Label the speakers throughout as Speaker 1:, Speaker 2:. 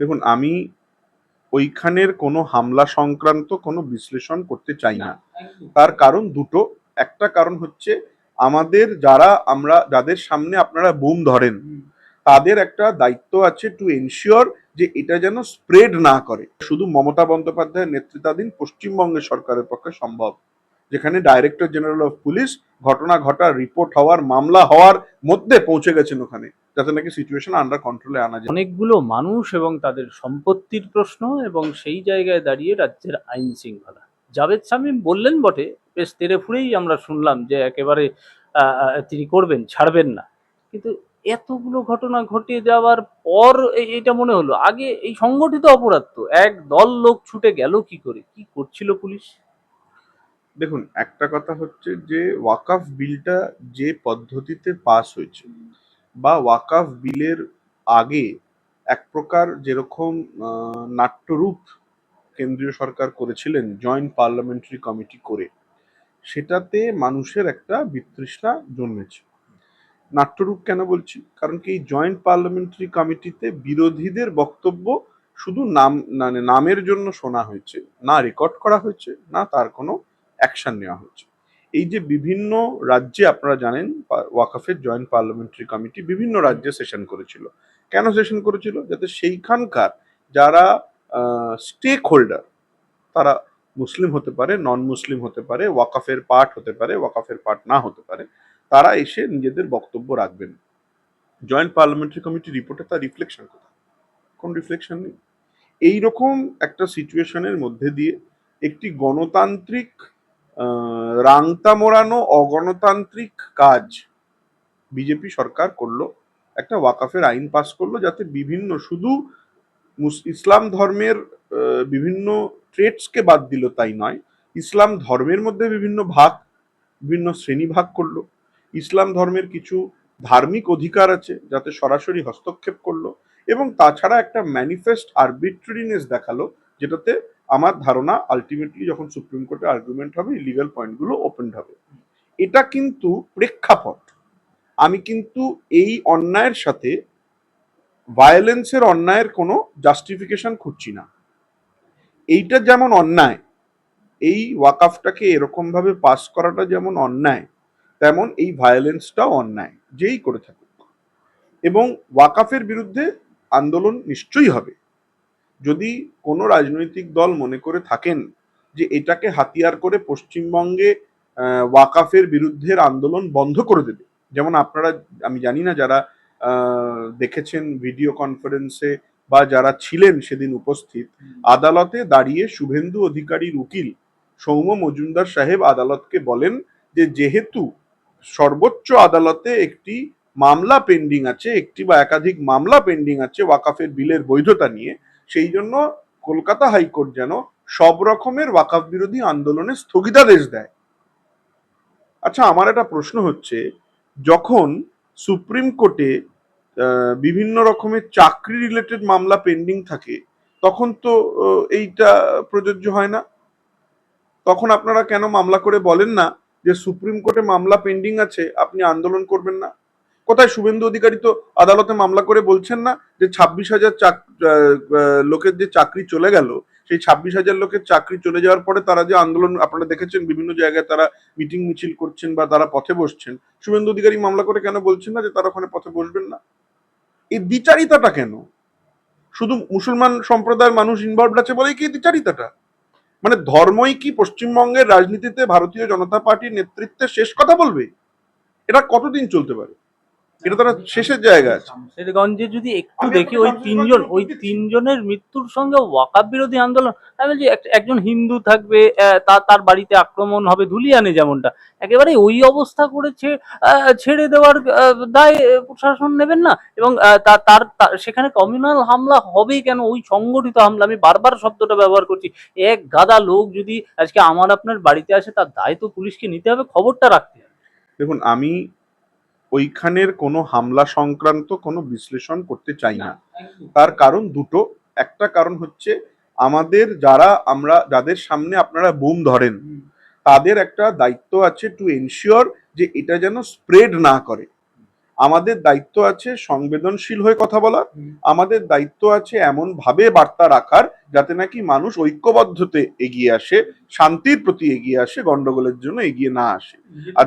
Speaker 1: দেখুন আমি ওইখানের কোনো হামলা সংক্রান্ত কোনো বিশ্লেষণ করতে চাই না। তার কারণ দুটো। একটা কারণ হচ্ছে আমাদের যারা আমরা যাদের সামনে আপনারা বুম ধরেন তাদের একটা দায়িত্ব আছে টু এনশিওর যে এটা যেন স্প্রেড না করে। শুধু মমতা বন্দ্যোপাধ্যায়ের নেতৃত্বাধীন পশ্চিমবঙ্গের সরকারের পক্ষে সম্ভব। যেখানে ডাইরেক্টর জেনারেল অফ পুলিশ ঘটনা ঘটার রিপোর্ট হওয়ার, মামলা হওয়ার মধ্যে পৌঁছে গেছেন ওখানে। যাতে নাকি সিচুয়েশন আন্ডার কন্ট্রোলে আনা যায়।
Speaker 2: অনেকগুলো মানুষ এবং তাদের সম্পত্তির প্রশ্ন এবং সেই জায়গায় দাঁড়িয়ে রাজ্যের আইন শৃঙ্খলা। জাভেদ শামীম বললেন বটে, বেশ তেরে ফুরেই আমরা শুনলাম যে একেবারে তিনি করবেন, ছাড়বেন না। কিন্তু এতগুলো ঘটনা ঘটে যাওয়ার পর এটা মনে হলো, আগে এই সংগঠিত অপরাধ তো, এক দল লোক ছুটে গেল কি করে? কি করছিল পুলিশ?
Speaker 1: দেখুন একটা কথা হচ্ছে যে ওয়াকাফ বিলটা যে পদ্ধতিতে পাস হয়েছে বা ওয়াকাফ বিলের আগে এক প্রকার যেরকম আহ, নাট্যরূপ কেন্দ্রীয় সরকার করেছিলেন জয়েন্ট পার্লামেন্টারি কমিটি করে সেটাতে মানুষের একটা বিতৃষ্ণা জন্মেছে। নাট্যরূপ কেন বলছি? কারণ কি এই জয়েন্ট পার্লামেন্টারি কমিটিতে বিরোধীদের বক্তব্য শুধু নাম মানে নামের জন্য শোনা হয়েছে না রেকর্ড করা হয়েছে না তার কোনো অ্যাকশন নেওয়া হয়েছে। এই যে বিভিন্ন রাজ্যে আপনারা জানেন ওয়াকাফের জয়েন্ট পার্লামেন্টারি কমিটি বিভিন্ন রাজ্যে সেশন করেছিল। কেন সেশন করেছিল? যাতে সেইখানকার যারা স্টেক হোল্ডার তারা মুসলিম হতে পারে নন মুসলিম হতে পারে, ওয়াকাফের পার্ট হতে পারে, ওয়াকাফের পার্ট না হতে পারে, তারা এসে নিজেদের বক্তব্য রাখবেন। জয়েন্ট পার্লামেন্টারি কমিটি রিপোর্টে তার রিফ্লেকশন কোথায়? কোন রিফ্লেকশন নেই? এইরকম একটা সিচুয়েশনের মধ্যে দিয়ে একটি গণতান্ত্রিক রাংতা মোড়ানো অগণতান্ত্রিক কাজ বিজেপি সরকার করল। একটা ওয়াকাফের আইন পাস করল যাতে বিভিন্ন, শুধু ইসলাম ধর্মের বিভিন্ন ট্রেটসকে বাদ দিল তাই নয়, ইসলাম ধর্মের মধ্যে বিভিন্ন ভাগ, বিভিন্ন শ্রেণি ভাগ করল। ইসলাম ধর্মের কিছু ধার্মিক অধিকার আছে যাতে সরাসরি হস্তক্ষেপ করল এবং তাছাড়া একটা ম্যানিফেস্ট আরবিট্রারিনেস দেখাল যেটাতে আমার ধারণা আলটিমেটলি যখন সুপ্রিম কোর্টে আর্গুমেন্ট হবে লিগাল পয়েন্টগুলো ওপেন হবে। এটা কিন্তু প্রেক্ষাপট। আমি কিন্তু এই অন্যায়ের সাথে ভায়োলেন্সের অন্যায়ের কোনো জাস্টিফিকেশন খুঁজছি না। এইটা যেমন অন্যায়, এই ওয়াকাফটাকে এরকমভাবে পাস করাটা যেমন অন্যায়, তেমন এই ভায়োলেন্সটাও অন্যায়, যেই করে থাকুক। এবং ওয়াকাফের বিরুদ্ধে আন্দোলন নিশ্চয়ই হবে। যদি কোনো রাজনৈতিক দল মনে করে থাকেন যে এটাকে হাতিয়ার করে পশ্চিমবঙ্গে ওয়াকাফের বিরুদ্ধের আন্দোলন বন্ধ করে দেবে যেমন আপনারা আমি জানি না যারা দেখেছেন ভিডিও কনফারেন্সে বা যারা ছিলেন সেদিন উপস্থিত আদালতে দাঁড়িয়ে শুভেন্দু অধিকারীর উকিল সৌম্য মজুমদার সাহেব আদালতকে বলেন যে যেহেতু সর্বোচ্চ আদালতে একটি মামলা পেন্ডিং আছে একটি বা একাধিক মামলা পেন্ডিং আছে ওয়াকাফের বিলের বৈধতা নিয়ে সেই জন্য কলকাতা হাইকোর্ট যেন সব রকমের ওয়াকাফ বিরোধী আন্দোলনে স্থগিতাদেশ দেয়। আচ্ছা আমার একটা প্রশ্ন হচ্ছে, যখন সুপ্রিম কোর্টে বিভিন্ন রকমের চাকরি রিলেটেড মামলা পেন্ডিং থাকে, তখন তো এইটা প্রযোজ্য হয় না? তখন আপনারা কেন মামলা করে বলেন না যে সুপ্রিম কোর্টে মামলা পেন্ডিং আছে, আপনি আন্দোলন করবেন না? কোথায় শুভেন্দু অধিকারী তো আদালতে মামলা করে বলছেন না যে ছাব্বিশ হাজার লোকের যে চাকরি চলে গেল, সেই ছাব্বিশ হাজার লোকের চাকরি চলে যাওয়ার পরে তারা যে আন্দোলন, আপনারা দেখেছেন বিভিন্ন জায়গায় তারা মিটিং মিছিল করছেন বা তারা পথে বসছেন। শুভেন্দু অধিকারী মামলা করে কেন বলছেন না যে তারা ওখানে পথে বসবেন না? এই দ্বিচারিতাটা কেন? শুধু মুসলমান সম্প্রদায়ের মানুষ ইনভলভ আছে বলেই কি দ্বিচারিতাটা? মানে ধর্মই কি পশ্চিমবঙ্গের রাজনীতিতে ভারতীয় জনতা পার্টির নেতৃত্বে শেষ কথা বলবে? এটা কতদিন চলতে পারে? এটা তারা শেষের জায়গা আছে।
Speaker 2: শামশেরগঞ্জে যদি একটু দেখি ওই তিনজন ওই তিনজনের মৃত্যুর সঙ্গে ওয়াকাব বিরোধী আন্দোলন আমি বলছি এক- একজন হিন্দু থাকবে তার তার বাড়িতে আক্রমণ হবে ধুলিয়ানে যেমনটা একেবারে ওই অবস্থা করেছে আহ, ছেড়ে দেওয়ার দায় প্রশাসন নেবেন না এবং তার তার- সেখানে কমিউনাল হামলা হবেই কেন? ওই সংগঠিত হামলা আমি বারবার শব্দটা ব্যবহার করছি এক গাদা লোক যদি আজকে আমার আপনার বাড়িতে আসে তার দায় তো পুলিশকে নিতে হবে খবরটা রাখতে হবে।
Speaker 1: দেখুন আমি ওইখানের কোনো হামলা সংক্রান্ত কোনো বিশ্লেষণ করতে চাই না। তার কারণ দুটো। একটা কারণ হচ্ছে আমাদের যারা আমরা যাদের সামনে আপনারা বুম ধরেন তাদের একটা দায়িত্ব আছে টু এনশিওর যে এটা যেন স্প্রেড না করে। আমাদের দায়িত্ব আছে সংবেদনশীল হয়ে কথা বলা। আমাদের দায়িত্ব আছে এমন ভাবে বার্তা রাখার যাতে নাকি মানুষ ঐক্যবদ্ধতে এগিয়ে আসে শান্তির প্রতি এগিয়ে আসে গন্ডগোলের জন্য এগিয়ে না আসে। আর-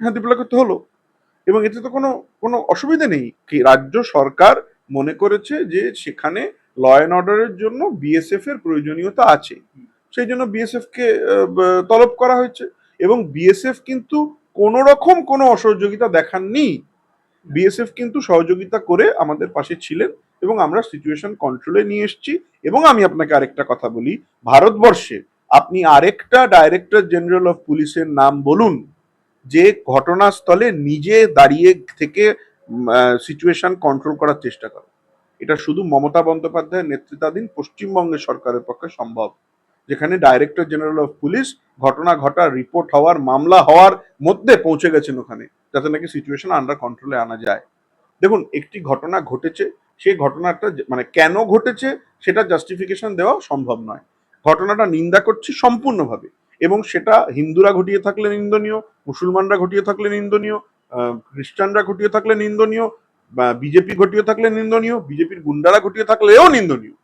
Speaker 1: হ্যাঁ ডিপ্লয় করতে হলো। এবং এতে তো কোনো কোনো অসুবিধা নেই। কি রাজ্য সরকার মনে করেছে যে সেখানে ল অ্যান্ড অর্ডারের জন্য বিএসএফ এর প্রয়োজনীয়তা আছে। সেই জন্য বিএসএফ কে তলব করা হয়েছে। এবং বিএসএফ কিন্তু কোন রকম কোনো অসহযোগিতা দেখাননি। বিএসএফ কিন্তু সহযোগিতা করে আমাদের পাশে ছিলেন এবং আমরা সিচুয়েশন কন্ট্রোলে নিয়ে এসেছি। এবং আমি আপনাকে আরেকটা কথা বলি। ভারতবর্ষে আপনি আরেকটা ডাইরেক্টর জেনারেল অফ পুলিশের নাম বলুন। যে ঘটনাস্থলে নিজে দাঁড়িয়ে থেকে সিচুয়েশন কন্ট্রোল করার চেষ্টা করে। এটা শুধু মমতা বন্দ্যোপাধ্যায়ের নেতৃত্বাধীন পশ্চিমবঙ্গের সরকারের পক্ষে সম্ভব। যেখানে ডাইরেক্টর জেনারেল অফ পুলিশ ঘটনা ঘটার রিপোর্ট হওয়ার, মামলা হওয়ার মধ্যে পৌঁছে গেছেন ওখানে, যাতে নাকি সিচুয়েশন আন্ডার কন্ট্রোলে আনা যায়। দেখুন, একটি ঘটনা ঘটেছে, সেই ঘটনাটা মানে কেন ঘটেছে, সেটা জাস্টিফিকেশন দেওয়া সম্ভব নয়। ঘটনাটা নিন্দা করছি সম্পূর্ণভাবে। এবং সেটা হিন্দুরা ঘটিয়ে থাকলে নিন্দনীয়, মুসলমানরা ঘটিয়ে থাকলে নিন্দনীয় খ্রিস্টানরা ঘটিয়ে থাকলে নিন্দনীয় বিজেপি ঘটিয়ে থাকলে নিন্দনীয়, বিজেপির গুন্ডারা ঘটিয়ে থাকলেও নিন্দনীয়।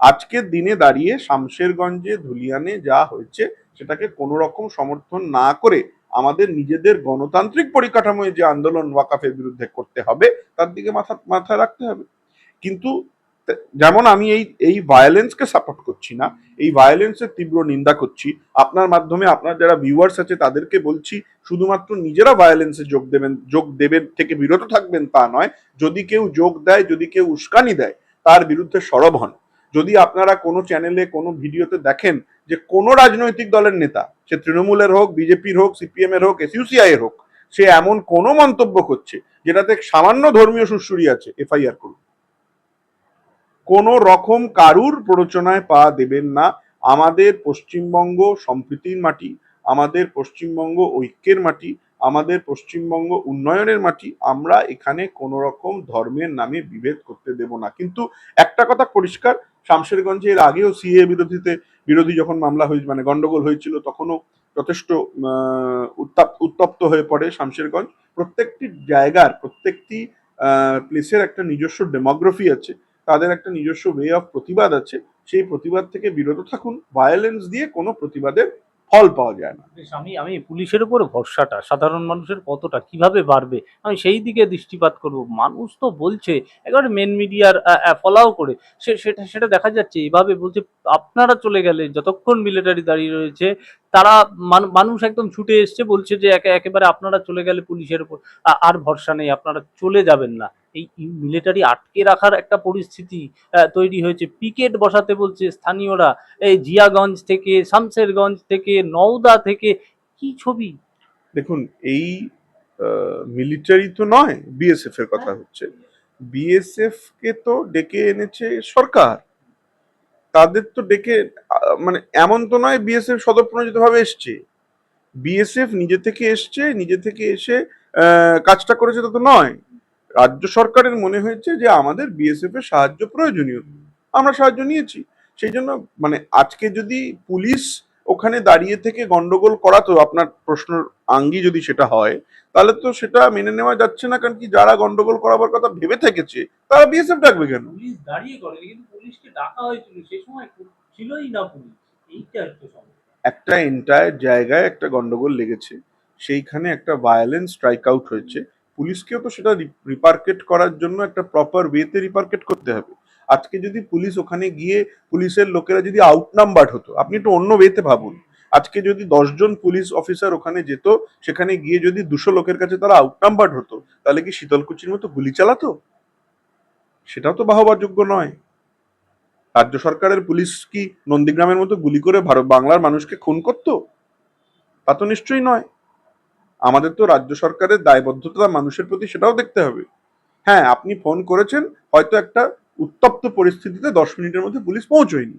Speaker 1: আজকের দিনে দাঁড়িয়ে শামশেরগঞ্জে, ধুলিয়ানে যা হয়েছে, সেটাকে কোনো রকম সমর্থন না করে আমাদের নিজেদের গণতান্ত্রিক পরিকাঠামোয় যে আন্দোলন ওয়াকাফের বিরুদ্ধে করতে হবে, তার দিকে মাথা, মাথায় রাখতে হবে। কিন্তু যেমন আমি এই এই ভায়োলেন্সকে সাপোর্ট করছি না, এই ভায়োলেন্সের তীব্র নিন্দা করছি, আপনার মাধ্যমে আপনার যারা ভিউয়ার্স আছে তাদেরকে বলছি, শুধুমাত্র নিজেরা ভায়োলেন্সে যোগ দেবেন যোগ দেবেন, থেকে বিরত থাকবেন তা নয়, যদি কেউ যোগ দেয়, যদি কেউ উস্কানি দেয়, তার বিরুদ্ধে সরব হন। যদি আপনারা কোনো চ্যানেলে কোনো ভিডিওতে দেখেন যে কোনো রাজনৈতিক দলের নেতা, সে তৃণমূলের হোক, বিজেপির হোক সিপিএম এর হোক এসইউসিআই এর হোক, সে এমন কোনো মন্তব্য করছে, যেটাতে সামান্য ধর্মীয় সুশ্রুরি আছে এফআইআর করুন। কোন রকম কারুর প্ররোচনায় পা দেবেন না। আমাদের পশ্চিমবঙ্গ সম্প্রীতির মাটি, আমাদের পশ্চিমবঙ্গ ঐক্যের মাটি, আমাদের পশ্চিমবঙ্গ উন্নয়নের মাটি, আমরা এখানে কোন রকম ধর্মের নামে বিভেদ করতে দেব না। কিন্তু একটা কথা পরিষ্কার, শামশেরগঞ্জে এর আগেও সিএ বিরোধীতে, বিরোধী যখন মামলা হয়েছে মানে গন্ডগোল হয়েছিল, তখনও যথেষ্ট উত্তাপ, উত্তপ্ত হয়ে পড়ে শামশেরগঞ্জ। প্রত্যেকটি জায়গার, প্রত্যেকটি প্লেসের একটা নিজস্ব ডেমোগ্রাফি আছে। তাদের একটা নিজস্ব ওয়ে অফ প্রতিবাদ আছে, সেই প্রতিবাদ থেকে বিরত থাকুন। ভায়োলেন্স দিয়ে কোনো প্রতিবাদের ফল পাওয়া যায় না।
Speaker 2: আমি আমি পুলিশের উপর ভরসাটা, সাধারণ মানুষের কতটা, কীভাবে বাড়বে, আমি সেই দিকে দৃষ্টিপাত করব। মানুষ তো বলছে, একেবারে মেন মিডিয়ার ফলাও করে। সে, সেটা সেটা দেখা যাচ্ছে, এভাবে বলছে, আপনারা চলে গেলে, যতক্ষণ মিলিটারি দাঁড়িয়ে রয়েছে, তারা মানুষ একদম ছুটে এসছে, বলছে যে একে, একেবারে আপনারা চলে গেলে পুলিশের উপর আর ভরসা নেই, আপনারা চলে যাবেন না। এই মিলিটারি আটকে রাখার একটা পরিস্থিতি তৈরি হয়েছে। পিকেট বসাতে বলছে স্থানীয়রা। এই জিয়াগঞ্জ থেকে, শামশেরগঞ্জ থেকে, নওদা থেকে কি ছবি?
Speaker 1: দেখুন, এই মিলিটারি তো নয় বিএসএফ এর কথা হচ্ছে। বিএসএফ কে তো ডেকে এনেছে সরকার। তাদের তো ডেকে মানে এমন তো নয় বিএসএফ সদপ্রণোদিত ভাবে এসছে। বিএসএফ নিজে থেকে এসছে, নিজে থেকে এসে কাজটা করেছে তো নয়। রাজ্য সরকারের মনে হয়েছে যে আমাদের বিএসএফ এর সাহায্য প্রয়োজনীয়। আমরা সাহায্য নিয়েছি। সেই জন্য মানে আজকে যদি পুলিশ ওখানে দাঁড়িয়ে থেকে গন্ডগোল করাতো আপনার প্রশ্নের আঙ্গি যদি সেটা হয় তাহলে তো সেটা মেনে নেওয়া যাচ্ছে না। কারণ কি যারা গন্ডগোল করাবার কথা ভেবে থেকেছে তারা বিএসএফ ডাকবে কেন?
Speaker 2: পুলিশ দাঁড়িয়ে করে কিন্তু পুলিশকে ডাকা হয়েছিল। সময় ছিলই না পুলিশ। এইটা হচ্ছে
Speaker 1: একটা এন্টায়ার জায়গায় একটা গন্ডগোল লেগেছে। সেইখানে একটা ভায়োলেন্স স্ট্রাইক আউট হয়েছে। পুলিশকেও তো সেটা রিপার্কেট করার জন্য একটা প্রপার ওয়েতে রিপার্কেট করতে হবে। আজকে যদি পুলিশ ওখানে গিয়ে পুলিশের লোকেরা যদি আউট নাম্বার হতো, আপনি একটু অন্য ওয়েতে ভাবুন। আজকে যদি দশজন পুলিশ অফিসার ওখানে যেত, সেখানে গিয়ে যদি দুশো লোকের কাছে তারা আউট নাম্বার হতো, তাহলে কি শীতলকুচির মতো গুলি চালাতো? সেটাও তো বাহবার যোগ্য নয়। রাজ্য সরকারের পুলিশ কি নন্দীগ্রামের মতো গুলি করে ভারত বাংলার মানুষকে খুন করতো? তা তো নিশ্চয়ই নয়। আমাদের তো রাজ্য সরকারের দায়বদ্ধতা মানুষের প্রতি সেটাও দেখতে হবে। হ্যাঁ আপনি ফোন করেছেন, হয়তো একটা উত্তপ্ত পরিস্থিতিতে দশ মিনিটের মধ্যে পুলিশ পৌঁছয়নি।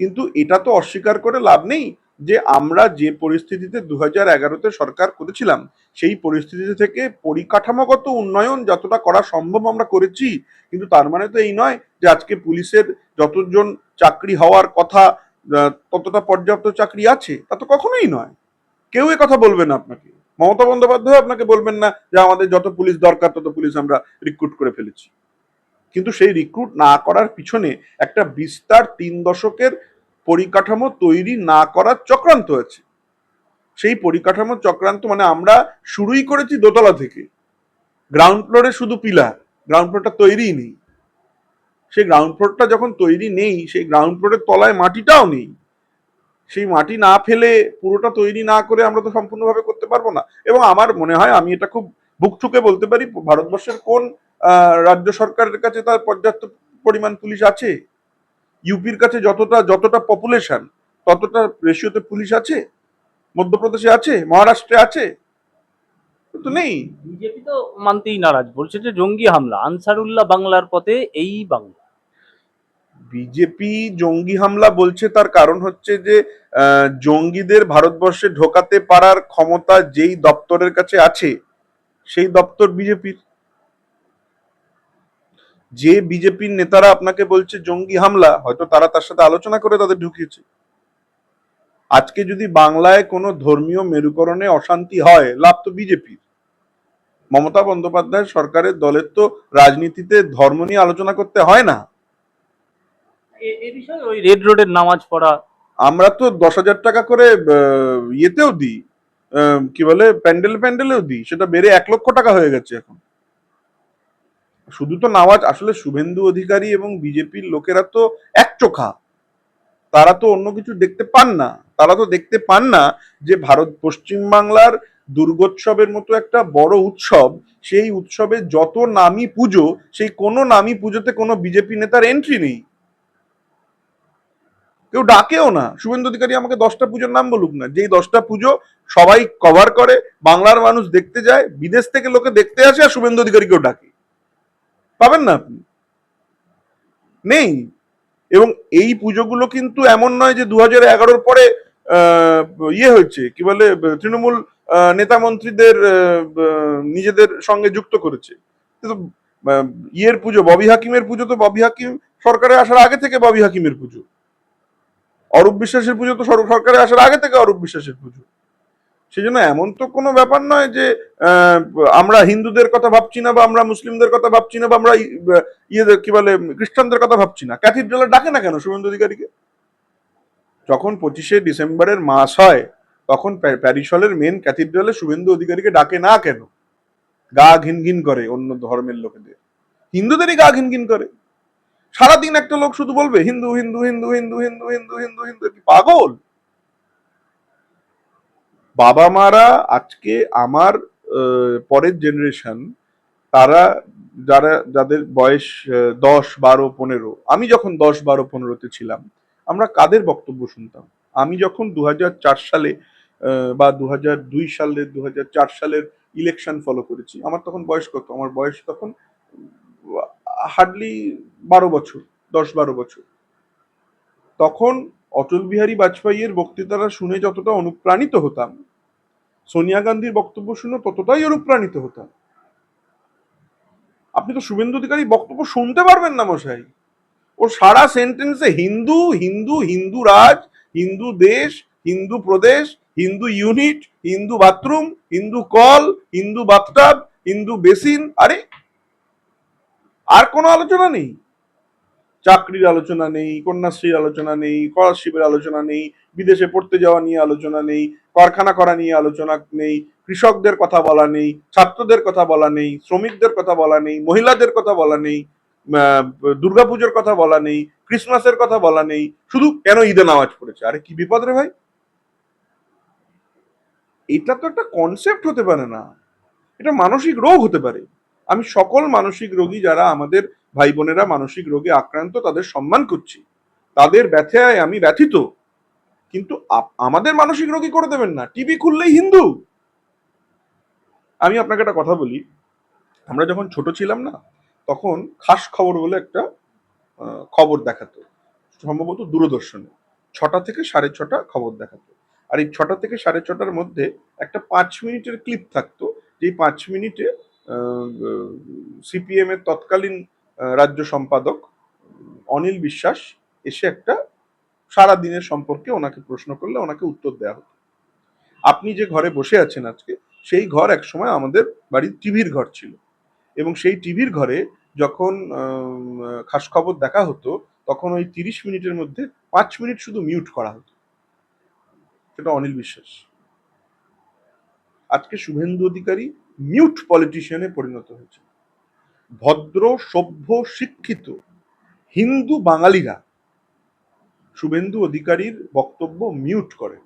Speaker 1: কিন্তু এটা তো অস্বীকার করে লাভ নেই যে আমরা যে পরিস্থিতিতে দু হাজার এগারোতে সরকার করেছিলাম, সেই পরিস্থিতি থেকে পরিকাঠামোগত উন্নয়ন যতটা করা সম্ভব আমরা করেছি, কিন্তু তার মানে তো এই নয় যে আজকে পুলিশের যতজন চাকরি হওয়ার কথা ততটা পর্যাপ্ত চাকরি আছে, তা তো কখনোই নয়। কেউ কথা বলবে না আপনাকে। মমতা বন্দ্যোপাধ্যায় আপনাকে বলবেন না যে আমাদের যত পুলিশ দরকার, তত পুলিশ আমরা রিক্রুট করে ফেলেছি। কিন্তু সেই রিক্রুট না করার পিছনে একটা বিস্তার তিন দশকের পরিকাঠামো তৈরি না করার চক্রান্ত আছে সেই পরিকাঠামো চক্রান্ত মানে আমরা শুরুই করেছি দোতলা থেকে। গ্রাউন্ড ফ্লোরে শুধু পিলার গ্রাউন্ড ফ্লোরটা তৈরিই নেই। সেই গ্রাউন্ড ফ্লোরটা যখন তৈরি নেই, সেই গ্রাউন্ড ফ্লোরের তলায় মাটিটাও নেই। সেই মাটি না ফেলে পুরোটা তৈরি না করে আমরা তো সম্পূর্ণভাবে করতে পারব না। এবং আমার মনে হয়, আমি এটা খুব বুক ঠুকে বলতে পারি, ভারতবর্ষের কোন রাজ্য সরকারের কাছে তার পর্যাপ্ত পরিমাণ পুলিশ আছে? ইউপির কাছে যতটা যতটা পপুলেশন ততটা রেশিওতে পুলিশ আছে? মধ্যপ্রদেশে আছে? মহারাষ্ট্রে আছে? তো নেই।
Speaker 2: বিজেপি তো মানতেই নারাজ, বলছে যে জঙ্গি হামলা, আনসারুল্লাহ বাংলার পথে এই বাংলা।
Speaker 1: বিজেপি জঙ্গি হামলা বলছে, তার কারণ হচ্ছে যে জঙ্গিদের ভারতবর্ষে ঢোকাতে পারার ক্ষমতা যেই দপ্তরের কাছে আছে, সেই দপ্তর বিজেপির। যে বিজেপির নেতারা আপনাকে বলছে জঙ্গি হামলা, হয়তো তারা তার সাথে আলোচনা করে তাদের ঢুকিয়েছে। আজকে যদি বাংলায় কোনো ধর্মীয় মেরুকরণে অশান্তি হয়, লাভ তো বিজেপির। মমতা বন্দ্যোপাধ্যায় সরকারের দলের তো রাজনীতিতে ধর্ম নিয়ে আলোচনা করতে হয় না।
Speaker 2: ওই রেড রোডের নামাজ পড়া।
Speaker 1: আমরা তো দশ হাজার টাকা করে ইয়েতেও দিই কি বলে, প্যান্ডেল প্যান্ডেলেও দিই, সেটা বেড়ে এক লক্ষ টাকা হয়ে গেছে এখন। শুধু তো নামাজ, আসলে শুভেন্দু অধিকারী এবং বিজেপির লোকেরা তো এক চোখা। তারা তো অন্য কিছু দেখতে পান না। তারা তো দেখতে পান না যে ভারত পশ্চিম বাংলার দুর্গোৎসবের মতো একটা বড় উৎসব, সেই উৎসবে যত নামি পুজো, সেই কোনো নামি পুজোতে কোনো বিজেপি নেতার এন্ট্রি নেই। কেউ ডাকেও না। শুভেন্দু অধিকারী আমাকে দশটা পুজোর নাম বলুক না। যেই দশটা পুজো সবাই কভার করে, বাংলার মানুষ দেখতে যায়, বিদেশ থেকে লোকে দেখতে আসে আর শুভেন্দু অধিকারীকেও ডাকে। পাবেন না আপনি। নেই। এবং এই পুজোগুলো কিন্তু এমন নয় যে দু হাজার এগারোর পরে ইয়ে হয়েছে। কি বলে, তৃণমূল নেতা মন্ত্রীদের নিজেদের সঙ্গে যুক্ত করেছে। ইয়ের পুজো, ববি হাকিমের পুজো তো ববি হাকিম সরকারে আসার আগে থেকে ববি হাকিমের পুজো। অরূপ বিশ্বাসের পুজো তো সর- সরকারে আসার আগে থেকে অরূপ বিশ্বাসের পুজো। সেই জন্য এমন তো কোনো ব্যাপার নয় যে আমরা হিন্দুদের কথা ভাবছি না বা আমরা মুসলিমদের কথা ভাবছি না বা আমরা ইয়েদের কি বলে, খ্রিস্টানদের কথা ভাবছি না। ক্যাথিড্রালে ডাকে না কেন শুভেন্দু অধিকারীকে? যখন পঁচিশে ডিসেম্বরের মাস হয়, তখন প্যা- প্যারিস হলের মেন ক্যাথিড্রালে শুভেন্দু অধিকারীকে ডাকে না কেন? গা ঘিন ঘিন করে অন্য ধর্মের লোকেদের। হিন্দুদেরই গা ঘিন ঘিন করে। সারাদিন একটা লোক শুধু বলবে, হিন্দু হিন্দু হিন্দু হিন্দু হিন্দু হিন্দু হিন্দু হিন্দু পাগল? বাবা মারা আজকে আমার পরের জেনারেশন তারা যারা, যাদের বয়স দশ, বারো, পনেরো, আমি যখন দশ, বারো, পনেরোতে ছিলাম, আমরা কাদের বক্তব্য শুনতাম? আমি যখন দু সালে বা দু দুই সালে দু সালের ইলেকশন ফলো করেছি, আমার তখন বয়স কত? আমার বয়স তখন হার্ডলি বারো বছর, দশ বারো বছর। তখন অটল বিহারী বাজপেয়ীর বক্তৃতাটা শুনে যতটা অনুপ্রাণিত হতাম, সোনিয়া গান্ধীর বক্তব্য শুনে ততটাই অনুপ্রাণিত হতাম। আপনি তো শুভেন্দু অধিকারী বক্তব্য শুনতে পারবেন না মশাই। ও সারা সেন্টেন্সে হিন্দু হিন্দু হিন্দু রাজ, হিন্দু দেশ, হিন্দু প্রদেশ, হিন্দু ইউনিট হিন্দু বাথরুম হিন্দু কল হিন্দু বাথটাব হিন্দু বেসিন আরে আর কোনো আলোচনা নেই। চাকরির আলোচনা নেই, কন্যাশ্রীর আলোচনা নেই, স্কলারশিপের আলোচনা নেই, বিদেশে পড়তে যাওয়া নিয়ে আলোচনা নেই, কারখানা করা নিয়ে আলোচনা নেই, কৃষকদের কথা বলা নেই, ছাত্রদের কথা বলা নেই, শ্রমিকদের কথা বলা নেই, মহিলাদের কথা বলা নেই দুর্গাপুজোর কথা বলা নেই, ক্রিসমাসের কথা বলা নেই, শুধু কেন ঈদে নামাজ পড়েছে? আরে কি বিপদ রে ভাই? এটা তো একটা কনসেপ্ট হতে পারে না। এটা মানসিক রোগ হতে পারে। আমি সকল মানসিক রোগী যারা আমাদের ভাই বোনেরা মানসিক রোগে আক্রান্ত, তাদের সম্মান করছি। তাদের ব্যথায় আমি ব্যথিত। কিন্তু আমাদের মানসিক রোগী করে দেবেন না। টিভি খুললেই হিন্দু। আমি আপনাকে একটা কথা বলি। আমরা যখন ছোট ছিলাম না, তখন খাস খবর বলে একটা খবর দেখাতো। সম্ভবত দূরদর্শনে। ছটা থেকে সাড়ে ছটা খবর দেখাতো। আর এই ছটা থেকে সাড়ে ছটার মধ্যে একটা পাঁচ মিনিটের ক্লিপ থাকতো। যেই পাঁচ মিনিটে সিপিএম এর তৎকালীন রাজ্য সম্পাদক অনিল বিশ্বাস এসে একটা সারা দিনের সম্পর্কে ওনাকে প্রশ্ন করলে ওনাকে উত্তর দেওয়া হতো। আপনি যে ঘরে বসে আছেন আজকে, সেই ঘর একসময় আমাদের বাড়ির টিভির ঘর ছিল। এবং সেই টিভির ঘরে যখন খাস খবর দেখা হতো, তখন ওই তিরিশ মিনিটের মধ্যে পাঁচ মিনিট শুধু মিউট করা হতো। সেটা অনিল বিশ্বাস। আজকে শুভেন্দু অধিকারী মিউট পলিটিশিয়ানে পরিণত হয়েছে। ভদ্র সভ্য শিক্ষিত হিন্দু বাঙালিরা শুভেন্দু অধিকারীর বক্তব্য মিউট করে।